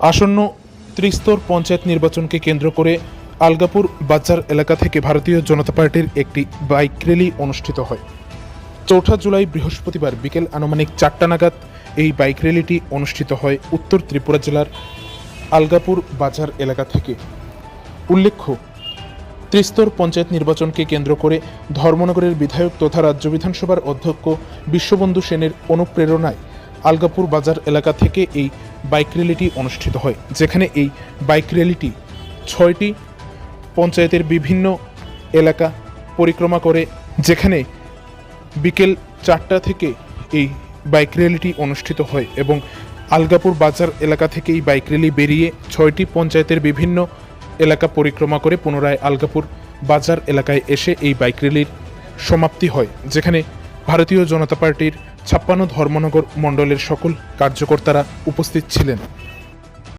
আসন্ন ত্রিস্তর পঞ্চায়েত নির্বাচনকে কেন্দ্র করে আলগাপুর বাজার এলাকা থেকে ভারতীয় জনতা পার্টির একটি বাইক র্যালি অনুষ্ঠিত হয়। চৌঠা জুলাই বৃহস্পতিবার বিকেল আনুমানিক চারটা নাগাদ এই বাইক র্যালিটি অনুষ্ঠিত হয় উত্তর ত্রিপুরা জেলার আলগাপুর বাজার এলাকা থেকে। উল্লেখ্য, ত্রিস্তর পঞ্চায়েত নির্বাচনকে কেন্দ্র করে ধর্মনগরের বিধায়ক তথা রাজ্য বিধানসভার অধ্যক্ষ বিশ্ববন্ধু সেনের অনুপ্রেরণায় আলগাপুর বাজার এলাকা থেকে এই বাইক র্যালিটি অনুষ্ঠিত হয়, যেখানে এই বাইক র্যালিটি ছয়টি পঞ্চায়েতের বিভিন্ন এলাকা পরিক্রমা করে, যেখানে বিকেল চারটা থেকে এই বাইক র্যালিটি অনুষ্ঠিত হয় এবং আলগাপুর বাজার এলাকা থেকে এই বাইক র্যালি বেরিয়ে ছয়টি পঞ্চায়েতের বিভিন্ন এলাকা পরিক্রমা করে পুনরায় আলগাপুর বাজার এলাকায় এসে এই বাইক র্যালির সমাপ্তি হয়, যেখানে ভারতীয় জনতা পার্টির ছাপ্পান্ন ধর্মনগর মণ্ডলের সকল কার্যকর্তারা উপস্থিত ছিলেন।